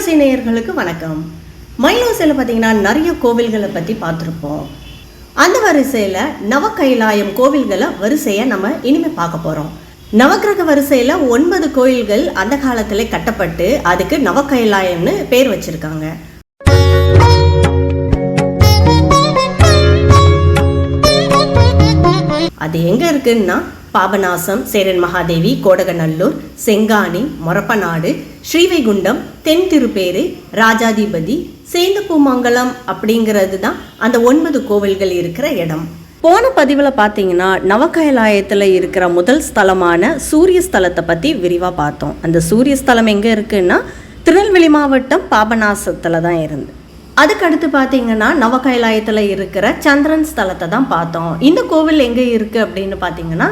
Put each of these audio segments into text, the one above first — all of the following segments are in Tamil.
மயிலோசை நேயர்களுக்கு வணக்கம். மயிலோசையில் பார்த்தீங்கன்னா நிறைய கோவில்களை பற்றி பார்த்துருப்போம். அந்த வரிசையில் நவகைலாயம் கோவில்களை வரிசையை நம்ம இனிமேல் பார்க்க போகிறோம் நவக்கிரக வரிசையில் ஒன்பது கோயில்கள் அந்த காலத்திலே கட்டப்பட்டு அதுக்கு நவகைலாயம்னு பேர் வச்சிருக்காங்க. அது எங்கே இருக்குன்னா பாபநாசம் சேரன் மகாதேவி கோடகநல்லூர் செங்கானி மொரப்பநாடு ஸ்ரீவைகுண்டம் தென் திருப்பேரு ராஜாதிபதி சேந்தப்பூமங்கலம் அப்படிங்கிறது தான் அந்த ஒன்பது கோவில்கள் இருக்கிற இடம். போன பதிவில் பார்த்தீங்கன்னா நவகைலாயத்தில் இருக்கிற முதல் ஸ்தலமான சூரிய ஸ்தலத்தை பற்றி விரிவாக பார்த்தோம். அந்த சூரிய ஸ்தலம் எங்கே இருக்குன்னா திருநெல்வேலி மாவட்டம் பாபநாசத்தில் தான் இருந்து. அதுக்கு அடுத்து பார்த்தீங்கன்னா நவகைலாயத்தில் இருக்கிற சந்திரன் ஸ்தலத்தை தான் பார்த்தோம். இந்த கோவில் எங்கே இருக்குது அப்படின்னு பார்த்தீங்கன்னா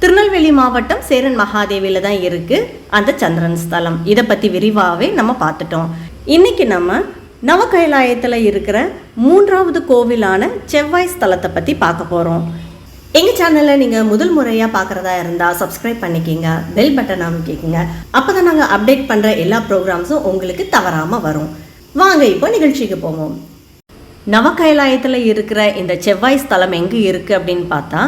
திருநெல்வேலி மாவட்டம் சேரன் மகாதேவியில் தான் இருக்குது அந்த சந்திரன் ஸ்தலம். இதை பற்றி விரிவாகவே நம்ம பார்த்துட்டோம். இன்றைக்கி நம்ம நவகைலாயத்தில் இருக்கிற மூன்றாவது கோவிலான செவ்வாய் ஸ்தலத்தை பற்றி பார்க்க போகிறோம் எங்கள் சேனலை நீங்கள் முதல் முறையாக பார்க்குறதா இருந்தால் சப்ஸ்கிரைப் பண்ணிக்கிங்க பெல் பட்டன் அமைக்கிங்க அப்போ தான் நாங்கள் அப்டேட் பண்ணுற எல்லா ப்ரோக்ராம்ஸும் உங்களுக்கு தவறாமல் வரும். வாங்க இப்போ நிகழ்ச்சிக்கு போவோம். நவகைலாயத்தில் இருக்கிற இந்த செவ்வாய் ஸ்தலம் எங்கே இருக்குது அப்படின்னு பார்த்தா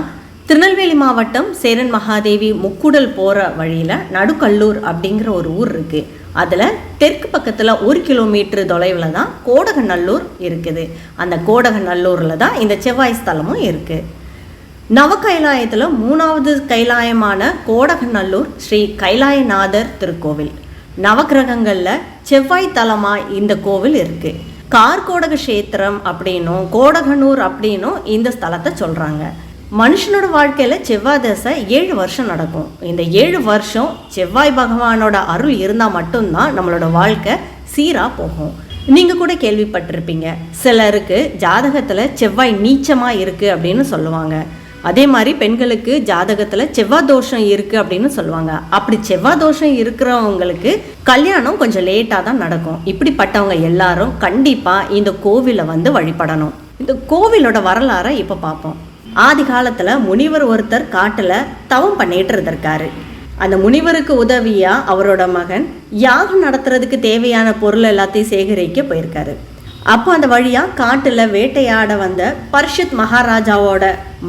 திருநெல்வேலி மாவட்டம் சேரன் மகாதேவி முக்குடல் போகிற வழியில் நடுக்கல்லூர் அப்படிங்கிற ஒரு ஊர் இருக்குது அதில் தெற்கு பக்கத்தில் ஒரு கிலோமீட்டர் தொலைவில் தான் கோடகநல்லூர் இருக்குது. அந்த கோடகநல்லூரில் தான் இந்த செவ்வாய் ஸ்தலமும் இருக்குது நவகைலாயத்தில் மூணாவது கைலாயமான கோடகநல்லூர் ஸ்ரீ கைலாயநாதர் திருக்கோவில். நவக்கிரகங்களில் செவ்வாய் தலமாக இந்த கோவில் இருக்குது கார்கோடக கஷேத்திரம் அப்படின்னும் கோடகனூர் அப்படின்னும் இந்த ஸ்தலத்தை சொல்கிறாங்க மனுஷனோட வாழ்க்கையில் செவ்வாய் தசை ஏழு வருஷம் நடக்கும். இந்த ஏழு வருஷம் செவ்வாய் பகவானோட அருள் இருந்தால் மட்டும்தான் நம்மளோட வாழ்க்கை சீராக போகும். நீங்கள் கூட கேள்விப்பட்டிருப்பீங்க. சிலருக்கு ஜாதகத்தில் செவ்வாய் நீச்சமாக இருக்குது அப்படின்னு சொல்லுவாங்க. அதே மாதிரி பெண்களுக்கு ஜாதகத்தில் செவ்வாய் தோஷம் இருக்குது அப்படின்னு சொல்லுவாங்க. அப்படி செவ்வாய் தோஷம் இருக்கிறவங்களுக்கு கல்யாணம் கொஞ்சம் லேட்டாக தான் நடக்கும். இப்படிப்பட்டவங்க எல்லாரும் கண்டிப்பாக இந்த கோவிலை வந்து வழிபடணும். இந்த கோவிலோட வரலாறை இப்போ பார்ப்போம். ஆதி காலத்தில் முனிவர் ஒருத்தர் காட்டில் தவம் பண்ணிட்டு இருந்திருக்காரு. அந்த முனிவருக்கு உதவியாக அவரோட மகன் யாகம் நடத்துறதுக்கு தேவையான பொருள் எல்லாத்தையும் சேகரிக்க போயிருக்காரு. அப்போ அந்த வழியாக காட்டில் வேட்டையாட வந்த பர்ஷித் மகாராஜாவோட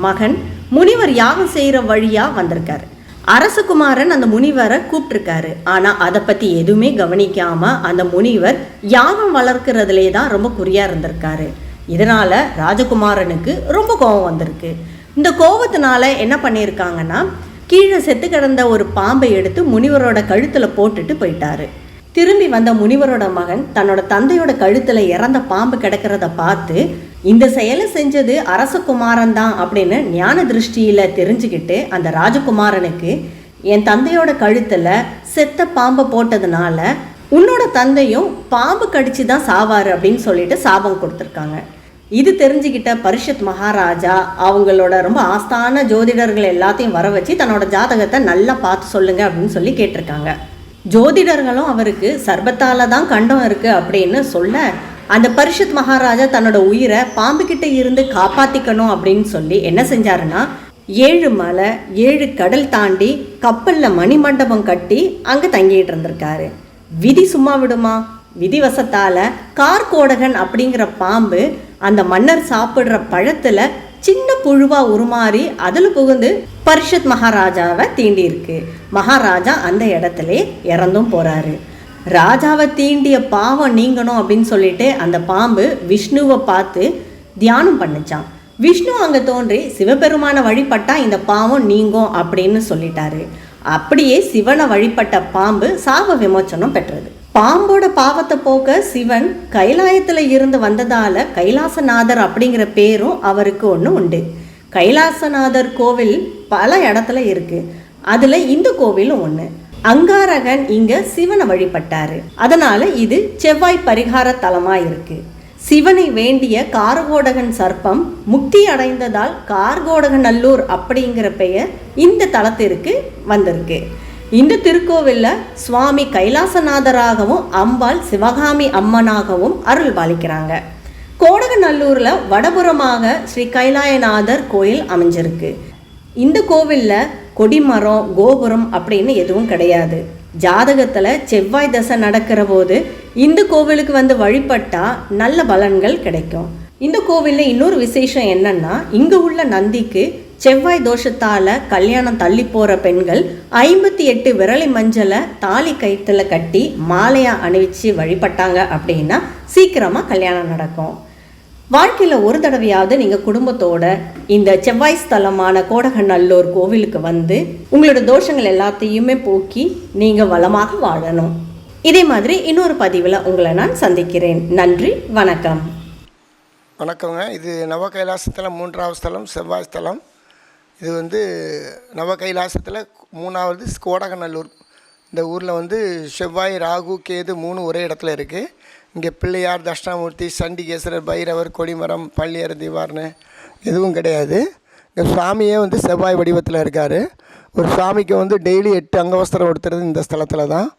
மகன் முனிவர் யாகம் செய்கிற வழியாக வந்திருக்காரு. அரசகுமாரன் அந்த முனிவரை கூப்பிட்டுருக்காரு. ஆனால் அதை பற்றி எதுவுமே கவனிக்காமல் அந்த முனிவர் யாகம் வளர்க்குறதுலே தான் ரொம்ப குறியாக இருந்திருக்காரு. இதனால் ராஜகுமாரனுக்கு ரொம்ப கோபம் வந்திருக்கு. இந்த கோபத்தினால என்ன பண்ணியிருக்காங்கன்னா கீழே செத்து கிடந்த ஒரு பாம்பை எடுத்து முனிவரோட கழுத்தில் போட்டுட்டு போயிட்டாரு. திரும்பி வந்த முனிவரோட மகன் தன்னோட தந்தையோட கழுத்துல இறந்த பாம்பு கிடக்கிறத பார்த்து இந்த செயலை செஞ்சது அரசகுமாரன் தான் அப்படின்னு ஞான திருஷ்டியில தெரிஞ்சுக்கிட்டு அந்த ராஜகுமாரனுக்கு என் தந்தையோட கழுத்துல செத்த பாம்பை போட்டதுனால உன்னோட தந்தையும் பாம்பு கடிச்சு தான் சாவார் அப்படின்னு சொல்லிட்டு சாபம் கொடுத்துருக்காங்க. இது தெரிஞ்சுக்கிட்ட பரிஷத் மகாராஜா அவங்களோட ரொம்ப ஆஸ்தான ஜோதிடர்கள் எல்லாத்தையும் வர வச்சு தன்னோட ஜாதகத்தை நல்லா பார்த்து சொல்லுங்க அப்படின்னு சொல்லி கேட்டிருக்காங்க. ஜோதிடர்களும் அவருக்கு சர்பத்தால தான் கண்டம் இருக்குது அப்படின்னு சொல்ல அந்த பரிஷத் மகாராஜா தன்னோட உயிரை பாம்புக்கிட்ட இருந்து காப்பாற்றிக்கணும் அப்படின்னு சொல்லி என்ன செஞ்சாருன்னா ஏழு மலை ஏழு கடல் தாண்டி கப்பலில் மணிமண்டபம் கட்டி அங்கே தங்கிட்டு இருந்திருக்காரு. விதி சும்மா விடுமா? விதிவசத்தால் கார்கோடகன் அப்படிங்கிற பாம்பு அந்த மன்னர் சாப்பிட்ற பழத்தில் சின்ன புழுவா உருமாறி அதில் புகுந்து பரிஷத் மகாராஜாவை தீண்டியிருக்கு மகாராஜா அந்த இடத்துல இறந்தும் போறாரு. ராஜாவை தீண்டிய பாவம் நீங்கணும் அப்படின்னு சொல்லிட்டு அந்த பாம்பு விஷ்ணுவை பார்த்து தியானம் பண்ணிச்சான் விஷ்ணு அங்கே தோன்றி சிவபெருமானை வழிபட்டா இந்த பாவம் நீங்கும் அப்படின்னு சொல்லிட்டாரு. அப்படியே சிவனை வழிபட்ட பாம்பு சாப விமோச்சனம் பெற்றது. பாம்போட பாவத்தை போக்க சிவன் கைலாயத்தில் இருந்து வந்ததால் கைலாசநாதர் அப்படிங்கிற பேரும் அவருக்கு ஒன்று உண்டு. கைலாசநாதர் கோவில் பல இடத்துல இருக்குது அதில் இந்த கோவிலும் ஒன்று அங்காரகன் இங்கே சிவனை வழிபட்டார். அதனால் இது செவ்வாய் பரிகார தலமாக இருக்குது சிவனை வேண்டிய கார்கோடகன் சர்ப்பம் முக்தி அடைந்ததால் கார்கோடகநல்லூர் அப்படிங்கிற பெயர் இந்த தலத்திற்கு வந்திருக்கு. இந்த திருக்கோவிலில் சுவாமி கைலாசநாதராகவும் அம்பாள் சிவகாமி அம்மனாகவும் அருள் பாலிக்கிறாங்க கோடகநல்லூரில் வடபுறமாக ஸ்ரீ கைலாயநாதர் கோயில் அமைஞ்சிருக்கு. இந்த கோவிலில் கொடிமரம் கோபுரம் அப்படின்னு எதுவும் கிடையாது. ஜாதகத்தில் செவ்வாய் தசை நடக்கிற போது இந்த கோவிலுக்கு வந்து வழிபட்டால் நல்ல பலன்கள் கிடைக்கும். இந்த கோவிலில் இன்னொரு விசேஷம் என்னன்னா இங்கே உள்ள நந்திக்கு செவ்வாய் தோஷத்தால் கல்யாணம் தள்ளி போகிற பெண்கள் ஐம்பத்தி எட்டு விரலி மஞ்சளை தாலி கயிற்றுல கட்டி மாலையாக அணிவிச்சு வழிபட்டாங்க அப்படின்னா சீக்கிரமாக கல்யாணம் நடக்கும். வாழ்க்கையில் ஒரு தடவையாவது நீங்கள் குடும்பத்தோட இந்த செவ்வாய் ஸ்தலமான கோடகநல்லூர் கோவிலுக்கு வந்து உங்களோட தோஷங்கள் எல்லாத்தையுமே போக்கி நீங்கள் வளமாக வாழணும். இதே மாதிரி இன்னொரு பதிவில் உங்களை நான் சந்திக்கிறேன். நன்றி வணக்கம். வணக்கங்க. இது நவ கைலாசத்தில் மூன்றாவது ஸ்தலம் செவ்வாய் ஸ்தலம். இது வந்து நவ கைலாசத்தில் மூணாவது கோடகநல்லூர். இந்த ஊரில் வந்து செவ்வாய் ராகு கேது மூணு ஒரே இடத்துல இருக்குது இங்கே பிள்ளையார் தட்சிணாமூர்த்தி சண்டிகேஸ்வரர் பைரவர் கொடிமரம் பள்ளியர் திவார்னு எதுவும் கிடையாது. இந்த சுவாமியே வந்து செவ்வாய் வடிவத்தில் இருக்கார். ஒரு சுவாமிக்கு வந்து டெய்லி எட்டு அங்கவஸ்திரம் கொடுத்துறது இந்த ஸ்தலத்தில் தான்.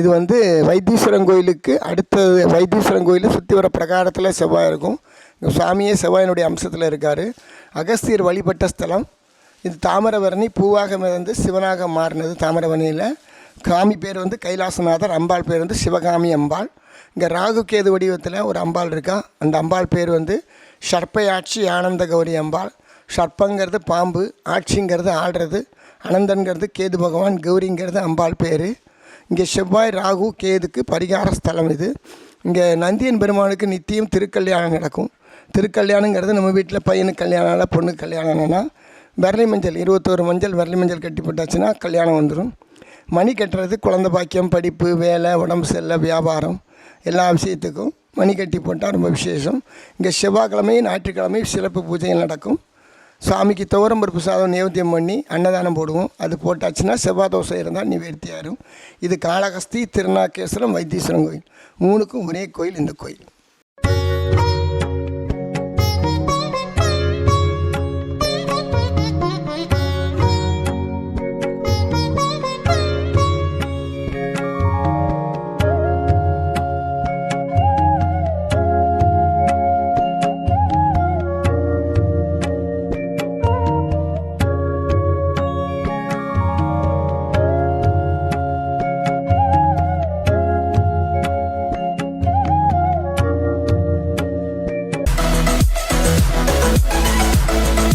இது வந்து வைத்தீஸ்வரன் கோயிலுக்கு அடுத்தது வைத்தீஸ்வரன் கோயில் சுற்றி வர பிரகாரத்தில் செவ்வாய் இருக்கும். இங்கே சுவாமியே செவ்வாயினுடைய அம்சத்தில் இருக்கார். அகஸ்தியர் வழிபட்ட ஸ்தலம் இது தாமிரபரணி பூவாக மிதந்து சிவனாக மாறினது தாமிரபரணியில். காமி பேர் வந்து கைலாசநாதர் அம்பாள் பேர் வந்து சிவகாமி அம்பாள். இங்கே ராகு கேது வடிவத்தில் ஒரு அம்பாள் இருக்கா? அந்த அம்பாள் பேர் வந்து சர்ப்பையாட்சி ஆனந்த கௌரி அம்பாள். சர்ப்பங்கிறது பாம்பு ஆட்சிங்கிறது ஆடுறது அனந்தன்கிறது கேது பகவான் கௌரிங்கிறது அம்பாள் பேர். இங்கே செவ்வாய் ராகு கேதுக்கு பரிகார ஸ்தலம் இது. இங்கே நந்தியன் பெருமானுக்கு நித்தியம் திருக்கல்யாணம் நடக்கும். திருக்கல்யாணங்கிறது நம்ம வீட்டில் பையனுக்கு கல்யாணம் இல்லை பொண்ணுக்கு கல்யாணம்னா விரலி மஞ்சள் இருபத்தோரு மஞ்சள் விரலி மஞ்சள் கட்டி போட்டாச்சுன்னா கல்யாணம் வந்துடும் மணி கட்டுறது குழந்த பாக்கியம் படிப்பு வேலை உடம்பு செல்ல வியாபாரம் எல்லா விஷயத்துக்கும் மணி கட்டி போட்டால் ரொம்ப விசேஷம். இங்கே செவ்வாய்க்கிழமை ஞாயிற்றுக்கிழமை சிறப்பு பூஜைகள் நடக்கும். சாமிக்கு துவரம் பருப்பு சாதம் நேவேத்தியம் பண்ணி அன்னதானம் போடுவோம். அது போட்டாச்சுன்னா செவ்வாய் தோசை இருந்தால் நிவர்த்தியாகும் இது காளகஸ்தி திருநாகேஸ்வரம் வைத்தீஸ்வரன் கோயில். மூணுக்கும் ஒரே கோயில் இந்த கோயில்.